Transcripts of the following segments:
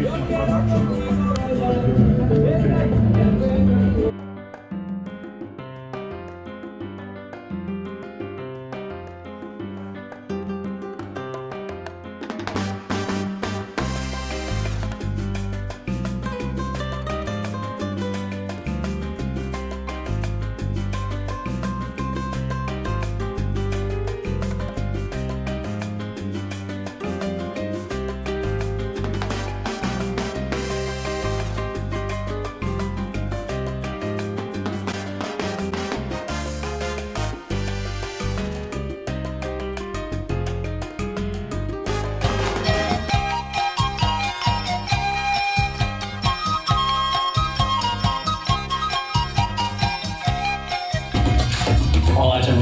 Thank you.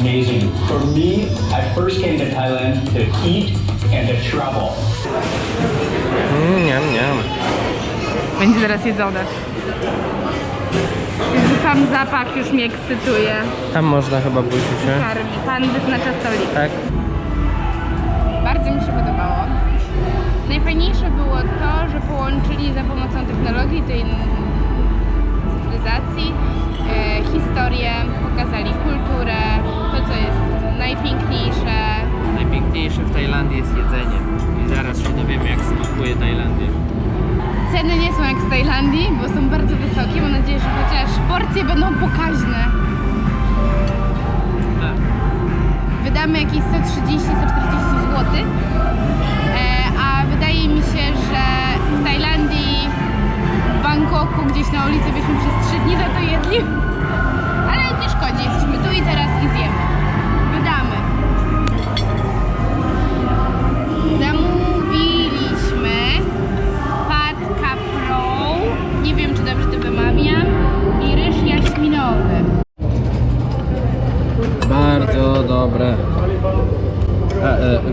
Amazing. For me, I first came to Thailand to eat and to travel. Mm, niam, niam. Będzie zaraz jedzone. Jezu, Sam zapach już mnie ekscytuje. Tam można chyba pójść się. Karmi. Pan wyznacza stolik. Tak? Bardzo mi się podobało. Najfajniejsze było to, że połączyli za pomocą technologii tej cyfryzacji e, historię, pokazali będą pokaźne. Tak. Wydamy jakieś 130-140 zł. E, a wydaje mi się, że w Tajlandii, w Bangkoku, gdzieś na ulicy byśmy przez 3 dni za to jedli. Ale nie szkodzi, jesteśmy tu i teraz i zjemy.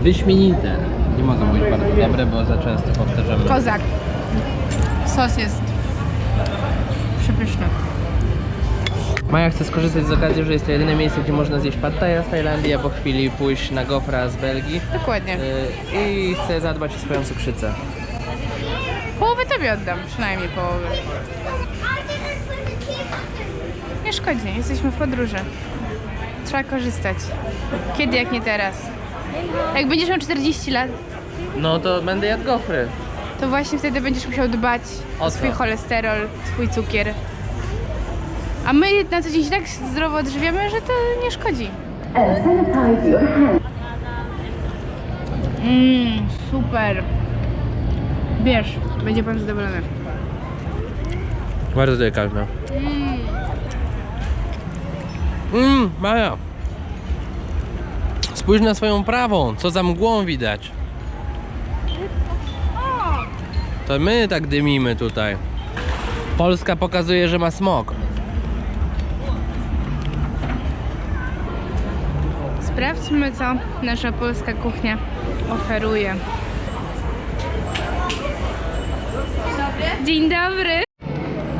Wyśmienite. Nie mogą być bardzo dobre, bo za często powtarzamy. Kozak. Sos jest przepyszny. Maja chce skorzystać z okazji, że jest to jedyne miejsce, gdzie można zjeść pad thai z Tajlandii, a po chwili pójść na gofra z Belgii. Dokładnie. E, I chce zadbać o swoją cukrzycę. Połowę tobie oddam, przynajmniej połowę. Nie szkodzi, jesteśmy w podróży. Trzeba korzystać. Kiedy jak nie teraz? Jak będziesz miał 40 lat, No to będę jadł gofry. to właśnie wtedy będziesz musiał dbać o, O swój co? cholesterol, swój cukier. A my na co dzień się tak zdrowo odżywiamy, że to nie szkodzi. Mmm, super. Bierz, będzie pan zadowolony. Bardzo delikatne. Mmm, Maja. Spójrz na swoją prawą, co za mgłą widać. To my tak dymimy tutaj. Polska pokazuje, że ma smog. Sprawdźmy, co nasza polska kuchnia oferuje. Dzień dobry.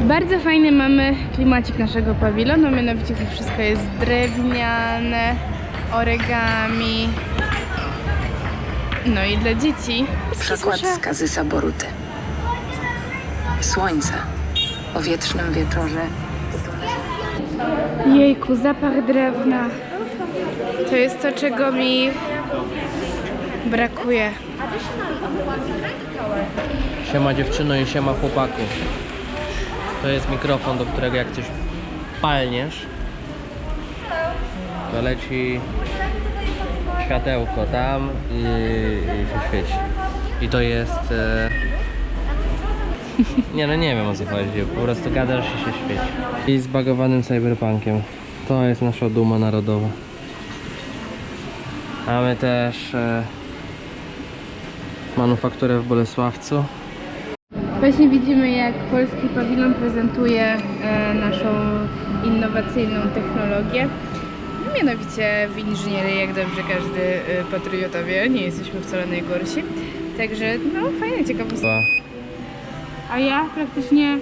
Bardzo fajny mamy klimacik naszego pawilonu, mianowicie to wszystko jest drewniane, origami. No i dla dzieci. Przykład Słyszę- skazy Saboruty. Słońce o wietrznym wieczorze Jejku, zapach drewna. To jest to, czego mi brakuje. Siema dziewczyno i siema chłopaku. To jest mikrofon, do którego jak coś palniesz, to leci światełko tam i, i się świeci. I to jest... E... Nie no nie wiem o co chodzi, po prostu gadasz i się świeci. I zbagowanym cyberpunkiem. To jest nasza duma narodowa. Mamy też e... manufakturę w Bolesławcu. Właśnie widzimy, jak polski pawilon prezentuje e, naszą innowacyjną technologię. Mianowicie w inżynierii, jak dobrze każdy y, patriota wie, nie jesteśmy wcale najgorsi. Także, no, fajna ciekawostka. A ja praktycznie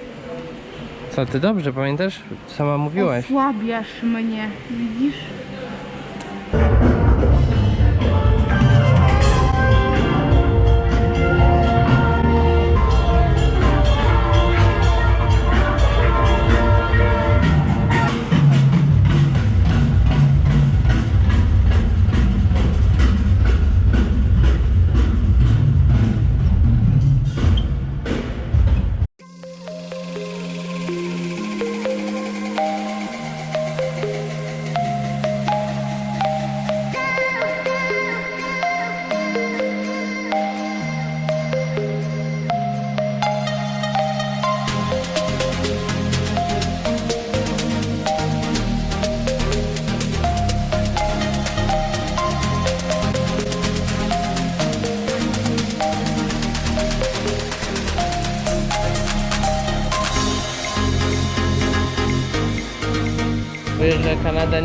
Co, ty dobrze pamiętasz? Sama mówiłaś. osłabiasz mnie, widzisz?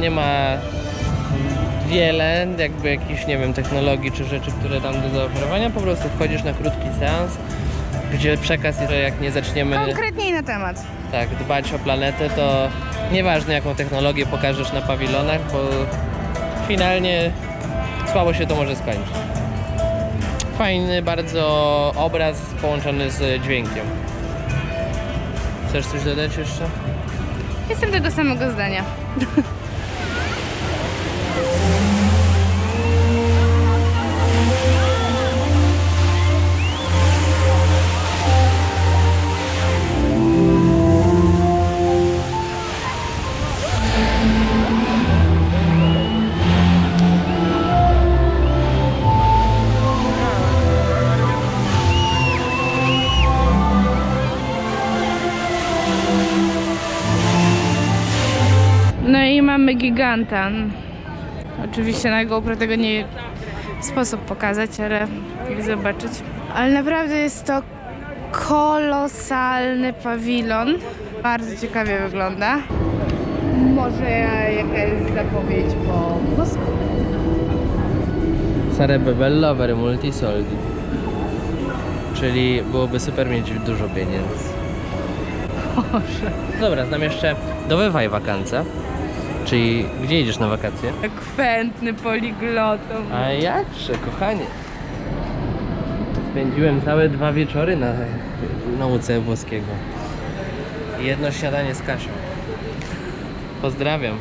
Nie ma wiele jakby jakichś, nie wiem, technologii czy rzeczy, które tam do zaoferowania. Po prostu wchodzisz na krótki seans, gdzie przekaz, że jak nie zaczniemy Konkretniej na temat. tak dbać o planetę, to nieważne jaką technologię pokażesz na pawilonach, bo finalnie słabo się to może skończyć. Fajny bardzo obraz połączony z dźwiękiem. Chcesz coś dodać jeszcze? Jestem tego samego zdania. mamy giganta. Oczywiście na GoPro tego nie sposób pokazać, ale jak zobaczyć. Ale naprawdę jest to kolosalny pawilon. Bardzo ciekawie wygląda. Może jaka jest zapowiedź po włosku? Sarebbe bello avere multi soldi. Czyli byłoby super mieć dużo pieniędzy. Boże. Dobra, znam jeszcze dowywaj wakacje. Czyli gdzie idziesz na wakacje? Kwętny poliglotą. A jakże, kochanie. Spędziłem całe dwa wieczory na nauce włoskiego. I jedno śniadanie z Kasią. Pozdrawiam.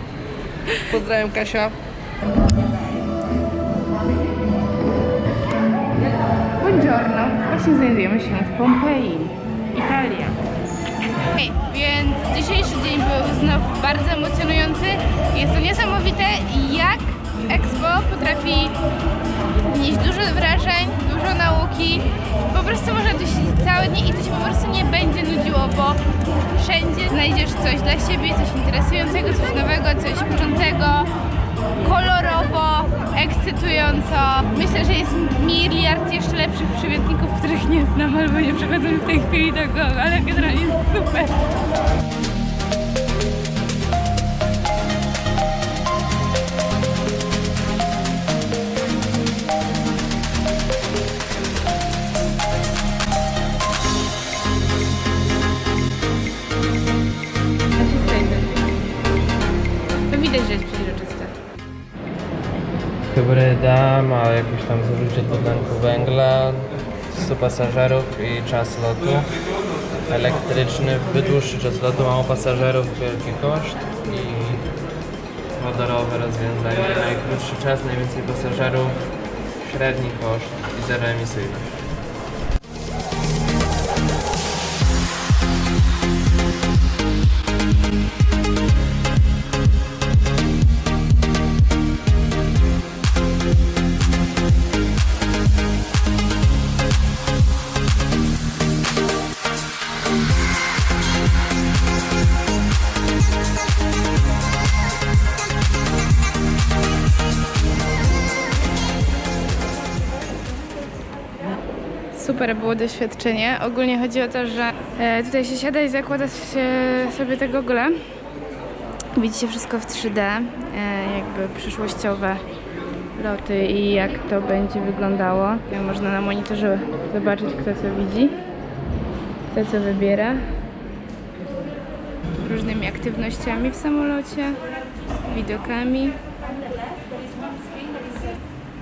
Pozdrawiam Kasia. Buongiorno. Właśnie znajdujemy się w Pompeji, Italia. Hej, więc dzisiejszy dzień był znów bardzo emocjonujący. Jest to niesamowite, jak Expo potrafi wnieść dużo wrażeń, dużo nauki. Po prostu można tu siedzieć całe dnie i to się po prostu nie będzie nudziło, bo wszędzie znajdziesz coś dla siebie, coś interesującego, coś nowego, coś uczącego kolorowo, Myślę, że jest miliard jeszcze lepszych przymiotników, których nie znam albo nie przychodzą w tej chwili do głowy, ale generalnie jest super. Hybryda ma jakieś tam zużycie dwutlenku węgla, 100 pasażerów i czas lotu. Elektryczny, wydłuższy czas lotu, mało pasażerów, wielki koszt i wodorowe rozwiązanie, najkrótszy czas, najwięcej pasażerów, średni koszt i zeroemisyjność. Super było doświadczenie. Ogólnie chodzi o to, że e, tutaj się siada i zakłada się sobie te gogle. Widzicie wszystko w 3D, e, jakby przyszłościowe loty i jak to będzie wyglądało. Można na monitorze zobaczyć kto co widzi, kto co wybiera. Różnymi aktywnościami w samolocie, widokami.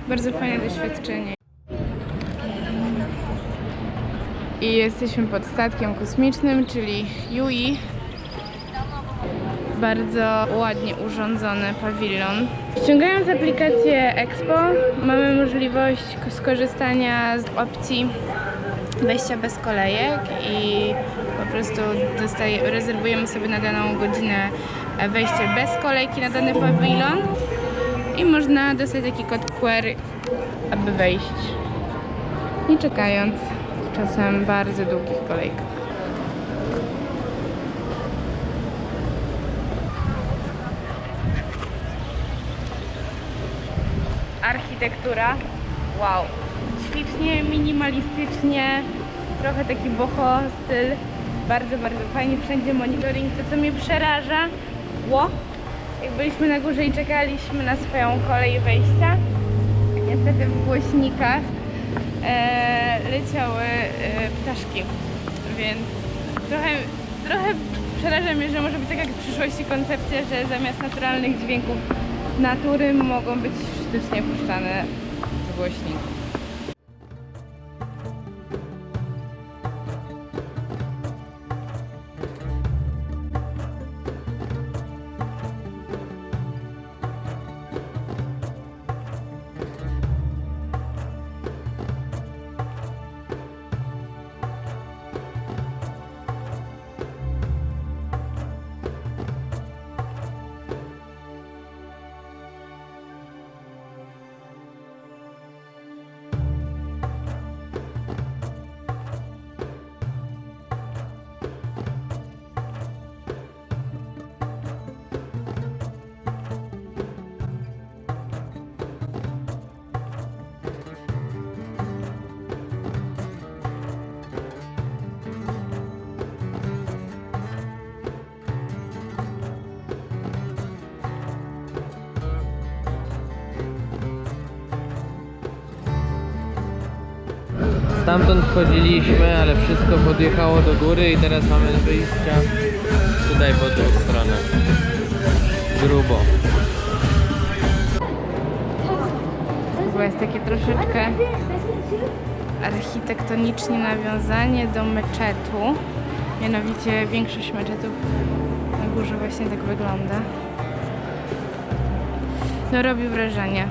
Bardzo fajne doświadczenie. I jesteśmy pod statkiem kosmicznym, czyli Yui. Bardzo ładnie urządzony pawilon. Ściągając aplikację Expo mamy możliwość skorzystania z opcji wejścia bez kolejek i po prostu dostaje, rezerwujemy sobie na daną godzinę wejście bez kolejki na dany pawilon i można dostać taki kod QR, aby wejść. Nie czekając czasem bardzo długich kolejkach. Architektura. Wow. Ślicznie, minimalistycznie, trochę taki boho styl. Bardzo, bardzo fajnie. Wszędzie monitoring. To, co mnie przeraża, ło. Jak byliśmy na górze i czekaliśmy na swoją kolej wejścia, niestety w głośnikach leciały e, ptaszki, więc trochę, trochę przeraża mnie, że może być tak jak w przyszłości koncepcja, że zamiast naturalnych dźwięków natury mogą być sztucznie puszczane głośników. Stamtąd wchodziliśmy, ale wszystko podjechało do góry i teraz mamy wyjścia tutaj po tą stronę. Grubo. Chyba jest takie troszeczkę architektonicznie nawiązanie do meczetu. Mianowicie większość meczetów na górze właśnie tak wygląda. No robi wrażenie.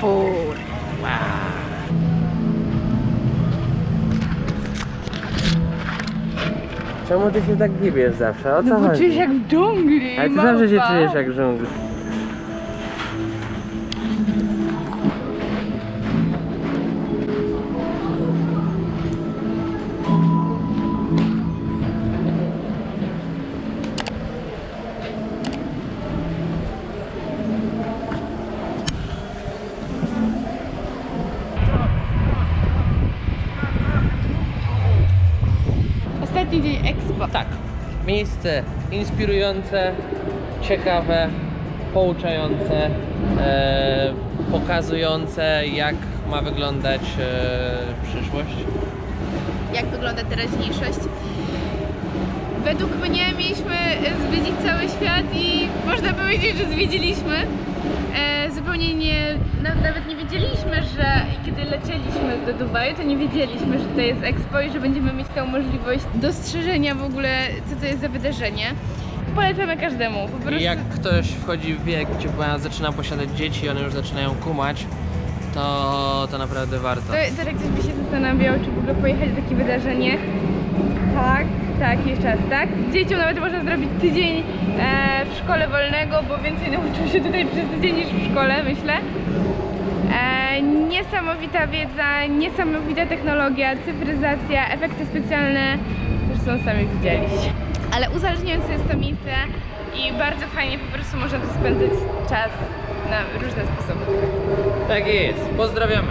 Singapur. Czemu ty się tak gibiesz zawsze? O co No bo chodzi? czujesz jak w dżungli, Ale ty zawsze się czujesz jak żongl. Ostatni dzień Expo. Tak. Miejsce inspirujące, ciekawe, pouczające, e, pokazujące jak ma wyglądać e, przyszłość. jak wygląda teraźniejszość. Według mnie mieliśmy zwiedzić cały świat i można powiedzieć, że zwiedziliśmy. E, zupełnie nie, na, nawet nie wiedzieliśmy, że kiedy lecieliśmy do Dubaju, to nie wiedzieliśmy, że to jest Expo i że będziemy mieć tą możliwość dostrzeżenia w ogóle, co to jest za wydarzenie. Polecamy każdemu, po prostu. Jak ktoś wchodzi w wiek, gdzie zaczyna posiadać dzieci i one już zaczynają kumać, to, to naprawdę warto. To, to jak ktoś by się zastanawiał, czy w ogóle pojechać na takie wydarzenie. Tak, tak, jeszcze raz, tak. Dzieciom nawet można zrobić tydzień e, w szkole wolnego, bo więcej nauczą się tutaj przez tydzień niż w szkole, myślę. E, niesamowita wiedza, niesamowita technologia, cyfryzacja, efekty specjalne, zresztą sami widzieliście. Ale uzależniające jest to miejsce i bardzo fajnie po prostu można tu spędzać czas na różne sposoby. Tak jest. Pozdrawiamy.